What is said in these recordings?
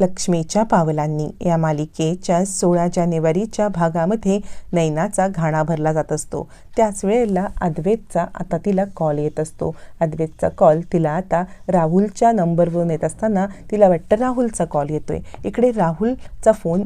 लक्ष्मीच्या पावलांनी. या मालिकेच्या सोळा जानेवारीच्या भागामध्ये नैनाचा घाणा भरला जात असतो. त्याच वेळेला अद्वेतचा आता तिला कॉल येत असतो. अद्वेतचा कॉल तिला आता राहुलच्या नंबरवरून येत असताना तिला वाटतं राहुलचा कॉल येतोय. इकडे राहुलचा फोन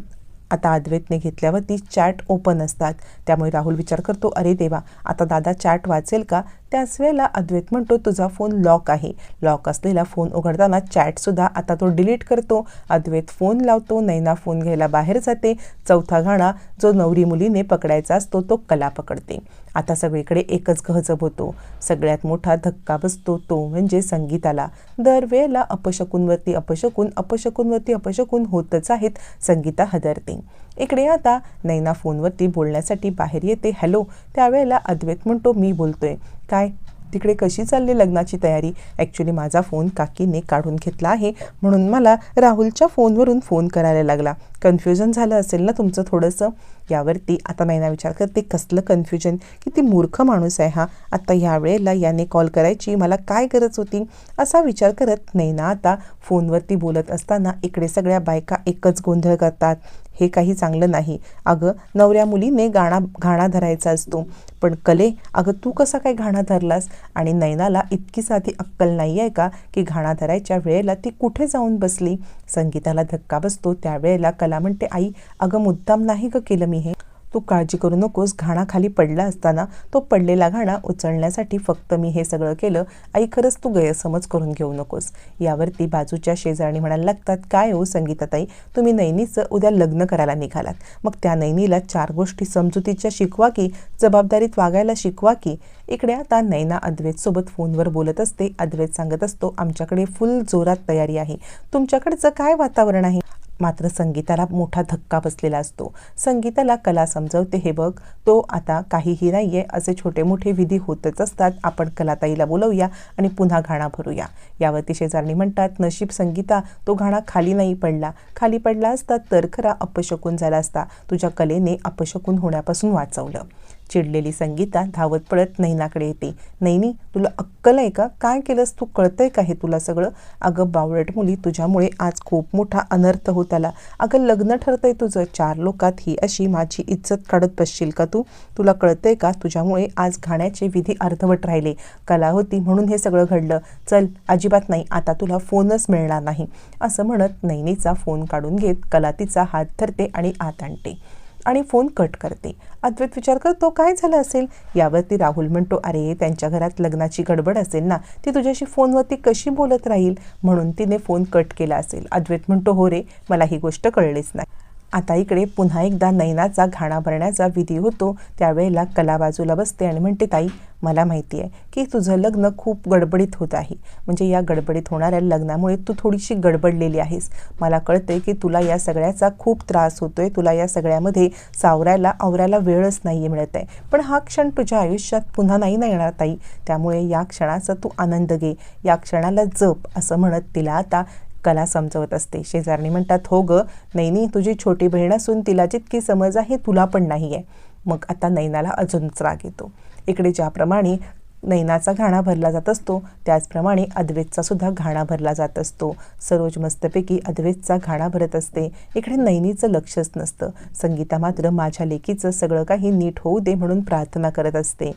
आता अद्वैतने घेतल्यावरती चॅट ओपन असतात. त्यामुळे राहुल विचार करतो अरे देवा आता दादा चॅट वाचेल का? त्याच वेळेला अद्वैत म्हणतो तुझा फोन लॉक आहे. लॉक असलेला फोन उघडताना चॅटसुद्धा आता तो डिलीट करतो. अद्वैत फोन लावतो नैना फोन घ्यायला बाहेर जाते. चौथा गाणा जो नवरी मुलीने पकडायचा असतो तो कला पकडते. आता सगळीकडे एकच गहजब होतो. सगळ्यात मोठा धक्का बसतो तो म्हणजे संगीताला. दरवेळेला अपशकूनवरती अपशकून अपशकूनवरती अपशकून होतच आहेत. संगीता हदरते. इकडे आता नैना फोनवरती बोलण्यासाठी बाहेर येते. हॅलो त्यावेळेला अद्वैत म्हणतो मी बोलतोय. काय? तिकडे कशी चालली लग्नाची तयारी? ॲक्च्युली माझा फोन काकीने काढून घेतला आहे. म्हणून मला राहुलच्या फोनवरून फोन करायला लागला. कन्फ्युजन झालं असेल ना तुमचं थोडंसं? यावरती आता नैना विचार करते कसलं कन्फ्युजन किती मूर्ख माणूस आहे हा. आता ह्या वेळेला याने कॉल करायची मला काय गरज होती? असा विचार करत नैना आता फोनवरती बोलत असताना इकडे सगळ्या बायका एकच गोंधळ करतात. हे काही चांगलं नाही. अगं नवऱ्या मुलीने गाणा घाणा धरायचा असतो. पण कले अगं तू कसा काय घाणा धरलास? आणि नैनाला इतकी साधी अक्कल नाही आहे का की घाणा धरायच्या वेळेला ती कुठे जाऊन बसली? संगीताला धक्का बसतो. त्यावेळेला कला म्हणते आई अगं मुद्दाम नाही ग केलं मी हे. तू काळजी करू नकोस. घाणाखाली पडला असताना तो पडलेला घाणा उचलण्यासाठी फक्त मी हे सगळं केलं. आई खरंच तू गैरसमज करून घेऊ नकोस. यावरती बाजूच्या शेजारणी म्हणायला लागतात काय हो संगीताताई? तुम्ही नैनीचं उद्या लग्न करायला निघालात. मग त्या नैनीला चार गोष्टी समजुतीच्या शिकवा की जबाबदारीत वागायला शिकवा की. इकडे आता नैना अद्वैतसोबत फोनवर बोलत असते. अद्वैत सांगत असतो आमच्याकडे फुल जोरात तयारी आहे. तुमच्याकडचं काय वातावरण आहे? मात्र संगीताला मोठा धक्का बसलेला असतो. संगीताला कला समजवते हे बघ. तो आता काहीही नाही आहे असे छोटे मोठे विधी होतच असतात. आपण कलाताईला बोलवूया आणि पुन्हा घाणा भरूया. यावरती शेजारणी म्हणतात नशीब संगीता तो घाणा खाली नाही पडला. खाली पडला असता तर खरा अपशकून झाला असता. तुझ्या कलेने अपशकून होण्यापासून वाचवलं. चिडलेली संगीता धावत पळत नैनाकडे येते. नैनी तुला अक्कल आहे का? काय केलंस? तू कळतंय का हे तुला सगळं? अगं बावळट मुली तुझ्यामुळे आज खूप मोठा अनर्थ होत आला. अगं लग्न ठरतंय तुझं. चार लोकात ही अशी माझी इज्जत काढत बसशील का तू? तुला कळतंय का? तुझ्यामुळे आज घाण्याचे विधी अर्धवट राहिले. कला होती म्हणून हे सगळं घडलं. चल अजिबात नाही. आता तुला फोनच मिळणार नाही. असं म्हणत नैनीचा फोन काढून घेत कला तिचा हात धरते आणि आत आणते. आणि फोन कट करते. अद्वैत विचार करतो काय झालं असेल? यावरती राहुल म्हणतो अरे त्यांच्या घरात लग्नाची गडबड असेल ना ती तुझ्याशी फोनवरती कशी बोलत राहील? म्हणून तिने फोन कट केला असेल. अद्वैत म्हणतो हो रे मला ही गोष्ट कळलीच नाही. आता इकडे पुन्हा एकदा नैनाचा घाणा भरण्याचा विधी होतो. त्यावेळेला कला बाजूला बसते आणि म्हणते ताई मला माहिती आहे की तुझं लग्न खूप गडबडीत होत आहे. म्हणजे या गडबडीत होणाऱ्या लग्नामुळे तू थोडीशी गडबडलेली आहेस. मला कळते की तुला या सगळ्याचा खूप त्रास होतोय. तुला या सगळ्यामध्ये सावरायला आवरायला वेळच नाही मिळत आहे. पण हा क्षण तुझ्या आयुष्यात पुन्हा नाही ना येणार ताई. त्यामुळे या क्षणाचा तू आनंद घे. या क्षणाला जप असं म्हणत तिला आता कला समजवत असते. शेजारणी म्हणतात हो ग नैनी तुझी छोटी बहीण असून तिला जितकी समज आहे तुला पण नाही आहे मग आता नैनाला अजूनच राग येतो. इकडे ज्याप्रमाणे नैनाचा घाणा भरला जात असतो त्याचप्रमाणे अद्वैतचा सुद्धा घाणा भरला जात असतो. सरोज मस्तपैकी अद्वैतचा घाणा भरत असते. इकडे नैनीचं लक्षच नसतं. संगीता मात्र माझ्या लेकीचं सगळं काही नीट होऊ दे म्हणून प्रार्थना करत असते.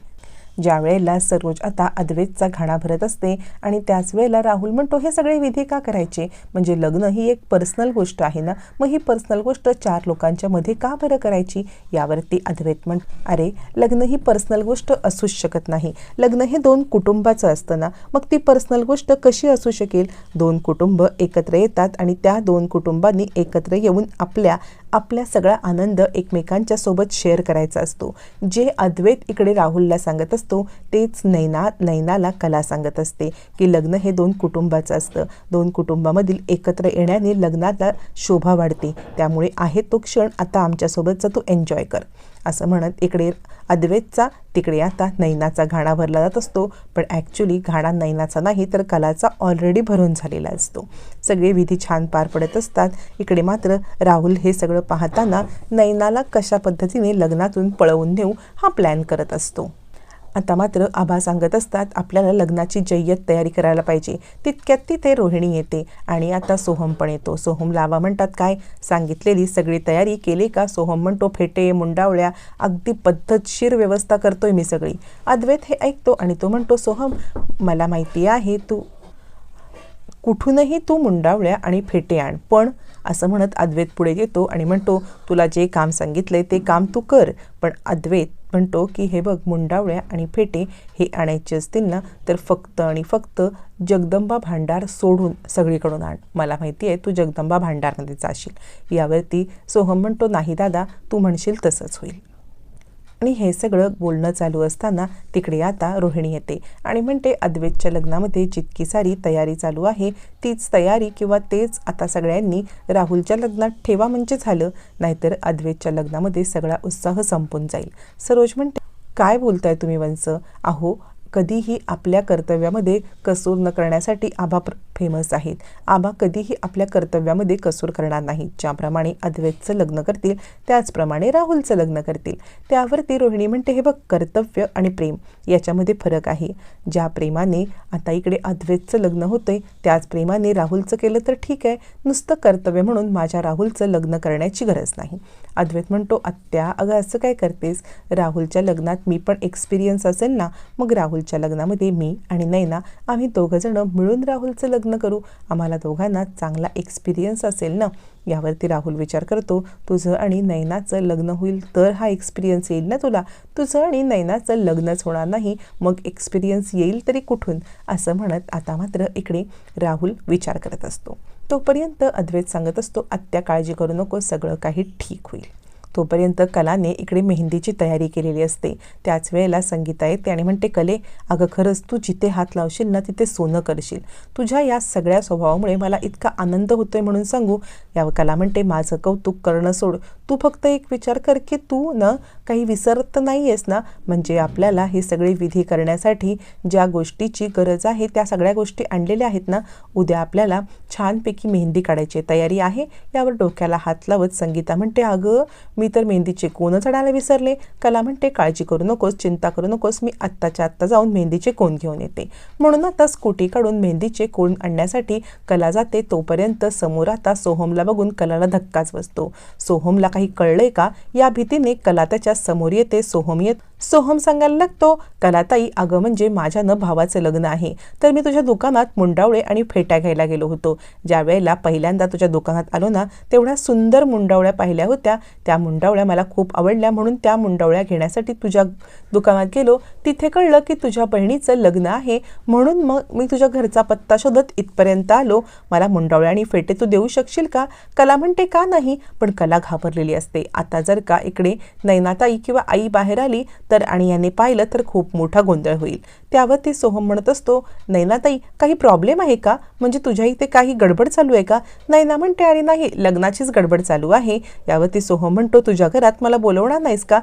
ज्या वेळेला सरोज आता अद्वैतचा घाणा भरत असते आणि त्याच वेळेला राहुल म्हणतो हे सगळे विधी का करायचे? म्हणजे लग्न ही एक पर्सनल गोष्ट आहे ना? मग ही पर्सनल गोष्ट चार लोकांच्या मध्ये का बरं करायची? यावरती अद्वैत म्हण अरे लग्न ही पर्सनल गोष्ट असूच शकत नाही. लग्न हे दोन कुटुंबाचं असतं ना? मग ती पर्सनल गोष्ट कशी असू शकेल? दोन कुटुंब एकत्र येतात आणि त्या दोन कुटुंबांनी एकत्र येऊन आपल्या आपला सगळा आनंद एकमेकांच्या सोबत शेअर करायचा असतो. जे अद्वैत इकडे राहुलला सांगत असतो तेच नैना नैनाला कला सांगत असते की लग्न हे दोन कुटुंबाचं असतं. दोन कुटुंबामधील एकत्र येण्याने लग्नाला शोभा वाढते. त्यामुळे आहे तो क्षण आता आमच्यासोबतचा तू एन्जॉय कर. असं म्हणत इकडे अद्वैतचा तिकडे आता नैनाचा घाणा भरला जात असतो. पण ॲक्च्युली घाणा नैनाचा नाही तर कलाचा ऑलरेडी भरून झालेला असतो. सगळे विधी छान पार पडत असतात. इकडे मात्र राहुल हे सगळं पाहताना नैनाला कशा पद्धतीने लग्नातून पळवून नेऊ हा प्लॅन करत असतो. आता मात्र आभा सांगत असतात आपल्याला लग्नाची जय्यत तयारी करायला पाहिजे. तितक्यात तिथे रोहिणी येते आणि आता सोहम पण येतो. सोहम लावा म्हणतात काय सांगितलेली सगळी तयारी केली का? सोहम म्हणतो फेटे मुंडावळ्या अगदी पद्धतशीर व्यवस्था करतोय मी सगळी. अद्वैत हे ऐकतो आणि तो म्हणतो सोहम मला माहिती आहे तू कुठूनही तू मुंडावळ्या आणि फेटे आण पण असं म्हणत अद्वैत पुढे येतो आणि म्हणतो तुला जे काम सांगितलंय ते काम तू कर. पण अद्वैत म्हणतो की हे बघ मुंडावळ्या आणि फेटे हे आणायचे असतील ना तर फक्त आणि फक्त जगदंबा भांडार सोडून सगळीकडून आण. मला माहिती आहे तू जगदंबा भांडारमध्ये जाशील. यावरती सोहम म्हणतो नाही दादा तू म्हणशील तसंच होईल. आणि हे सगळं बोलणं चालू असताना तिकडे आता रोहिणी येते. आणि म्हणते अद्वैतच्या लग्नामध्ये जितकी सारी तयारी चालू आहे तीच तयारी किंवा तेच आता सगळ्यांनी राहुलच्या लग्नात ठेवा म्हणजे झालं. नाहीतर अद्वैतच्या लग्नामध्ये सगळा उत्साह संपून जाईल. सरोज म्हणते काय बोलताय तुम्ही वंश अहो कधीही आपल्या कर्तव्यामध्ये कसूर न करण्यासाठी आभा फेमस आहेत. आभा कधीही आपल्या कर्तव्यामध्ये कसूर करणार नाहीत ज्याप्रमाणे अद्वैतचं लग्न करतील त्याचप्रमाणे राहुलचं लग्न करतील. त्यावरती रोहिणी म्हणते हे बघ कर्तव्य आणि प्रेम याच्यामध्ये फरक आहे. ज्या प्रेमाने आता इकडे अद्वैतचं लग्न होतंय त्याच प्रेमाने राहुलचं केलं तर ठीक आहे. नुसतं कर्तव्य म्हणून माझ्या राहुलचं लग्न करण्याची गरज नाही. अद्वैत म्हणतो आत्या अगं असं काय करतेस? राहुलच्या लग्नात मी पण एक्सपिरियन्स असेल ना मग राहुल राहुलच्या लग्नामध्ये मी आणि नैना आम्ही दोघंजणं मिळून राहुलचं लग्न करू. आम्हाला दोघांना चांगला एक्सपिरियन्स असेल ना? यावरती राहुल विचार करतो तुझं आणि नैनाचं लग्न होईल तर हा एक्सपिरियन्स येईल ना तुला? तुझं आणि नैनाचं लग्नच होणार नाही मग एक्सपिरियन्स येईल तरी कुठून? असं म्हणत आता मात्र इकडे राहुल विचार करत असतो. तोपर्यंत अद्वैत सांगत असतो आत्या काळजी करू नको सगळं काही ठीक होईल. तोपर्यंत कलाने इकडे मेहंदीची तयारी केलेली असते. त्याच वेळेला संगीता येते आणि म्हणते कले अगं खरंच तू जिथे हात लावशील ना तिथे सोनं करशील. तुझ्या या सगळ्या स्वभावामुळे मला इतका आनंद होतोय म्हणून सांगू. या कला म्हणते माझं कौतुक करणं सोड. तू फक्त एक विचार कर की तू न काही विसरत नाही आहेस ना? म्हणजे आपल्याला हे सगळे विधी करण्यासाठी ज्या गोष्टीची गरज आहे त्या सगळ्या गोष्टी आणलेल्या आहेत ना? उद्या आपल्याला छानपैकी मेहंदी काढायची तयारी आहे. यावर डोक्याला हात लावत संगीता म्हणते अगं मी तर मेहंदीचे कोण चढायला विसरले. कला म्हणते काळजी करू नकोस चिंता करू नकोस मी आत्ताच्या आत्ता जाऊन मेहंदीचे कोण घेऊन येते. म्हणून आता स्कूटी काढून मेहंदीचे कोण आणण्यासाठी कला जाते. तोपर्यंत समोर आता सोहमला बघून कलाला धक्काच बसतो. सोहमला काही कळलंय का? या भीतीने कला त्याच्यासमोर येते. सोहम येत सोहम सांगायला लागतो कलाताई अगं म्हणजे माझ्या न भावाचं लग्न आहे. तर मी तुझ्या दुकानात मुंडावळे आणि फेट्या घ्यायला गेलो होतो. ज्या वेळेला पहिल्यांदा तुझ्या दुकानात आलो ना तेवढ्या सुंदर मुंडावळ्या पाहिल्या होत्या. त्या मुंडावळ्या मला खूप आवडल्या. म्हणून त्या मुंडावळ्या घेण्यासाठी तुझ्या दुकानात गेलो. तिथे कळलं की तुझ्या बहिणीचं लग्न आहे. म्हणून मग मी तुझ्या घरचा पत्ता शोधत इथपर्यंत आलो. मला मुंडावळ्या आणि फेटे तू देऊ शकशील का? कला म्हणते का नाही? पण कला घाबरलेली असते. आता जर का इकडे नैनाताई किंवा आई बाहेर आली तर तर आणि याने पाहिलं तर खूप मोठा गोंधळ होईल. त्यावर ते सोहम म्हणत असतो नैनाताई काही प्रॉब्लेम आहे का? म्हणजे तुझ्या इथे काही गडबड चालू आहे का? नैना म्हणते अरे नाही लग्नाचीच गडबड चालू आहे. यावरती सोहम म्हणतो तुझ्या घरात मला बोलवणार नाहीस का?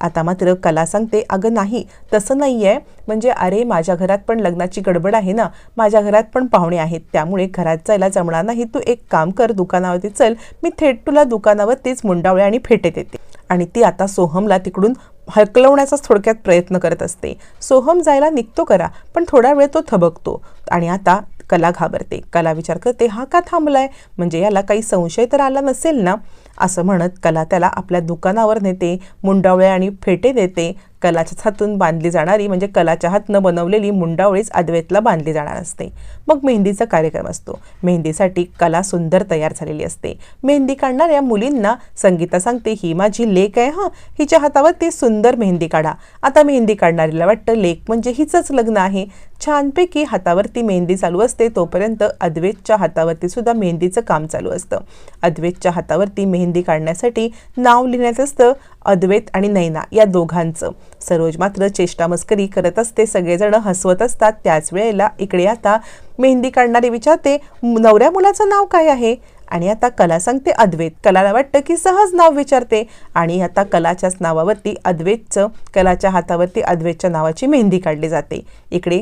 आता मात्र कला सांगते अगं नाही तसं नाही आहे म्हणजे अरे माझ्या घरात पण लग्नाची गडबड आहे ना. माझ्या घरात पण पाहुणे आहेत. त्यामुळे घरात जायला जमणार नाही. तू एक काम कर दुकानावरती चल. मी थेट तुला दुकानावर तेच मुंडावळे आणि फेटे देते. आणि ती आता सोहमला तिकडून हकलवण्याचाच थोडक्यात प्रयत्न करत असते. सोहम जायला निघतो करा पण थोडा वेळ तो थबकतो. आणि आता कला घाबरते. कला विचार करते हा का थांबलाय? म्हणजे याला काही संशय तर आला नसेल ना? असं म्हणत कला त्याला आपल्या दुकानावर नेते मुंडावळे आणि फेटे देते. कलाच्या हातून बांधली जाणारी म्हणजे कलाच्या हातनं बनवलेली मुंडावळीच अद्वैतला बांधली जाणार असते. मग मेहंदीचा कार्यक्रम असतो. मेहंदीसाठी कला सुंदर तयार झालेली असते. मेहंदी काढणाऱ्या मुलींना संगीता सांगते ही माझी लेक आहे हां. हिच्या हातावर ती सुंदर मेहंदी काढा. आता मेहंदी काढणारीला वाटतं लेक म्हणजे हिचंच लग्न आहे. छानपैकी हातावरती मेहंदी चालू असते तोपर्यंत अद्वैतच्या हातावरती सुद्धा मेहंदीचं काम चालू असतं. अद्वैतच्या हातावरती मेहंदी काढण्यासाठी नाव लिहिण्याचं असतं अद्वैत आणि नैना या दोघांचं. सरोज मात्र चेष्टा मस्करी करत असते सगळेजण हसवत असतात. त्याच वेळेला इकडे आता मेहंदी काढणारी विचारते नवऱ्या मुलाचं नाव काय आहे? आणि आता कला सांगते अद्वैत. कलाला वाटतं की सहज नाव विचारते. आणि आता कलाच्याच नावावरती अद्वैतचं कलाच्या हातावरती अद्वैतच्या नावाची मेहंदी काढली जाते. इकडे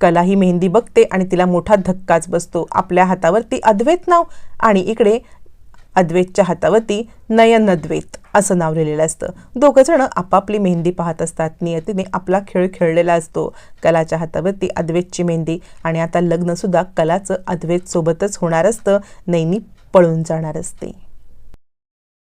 कला ही मेहंदी बघते आणि तिला मोठा धक्काच बसतो. आपल्या हातावरती अद्वैत नाव आणि इकडे अद्वैतच्या हातावरती नयन अद्वैत असं नाव लिहिलेलं असतं. दोघं जण आपापली मेहंदी पाहत असतात. नियतीने आपला खेळ खेळलेला असतो. कलाच्या हातावरती अद्वैतची मेहंदी आणि आता लग्नसुद्धा कलाचं अद्वेतसोबतच होणार असतं. नैनी पळून जाणार असते.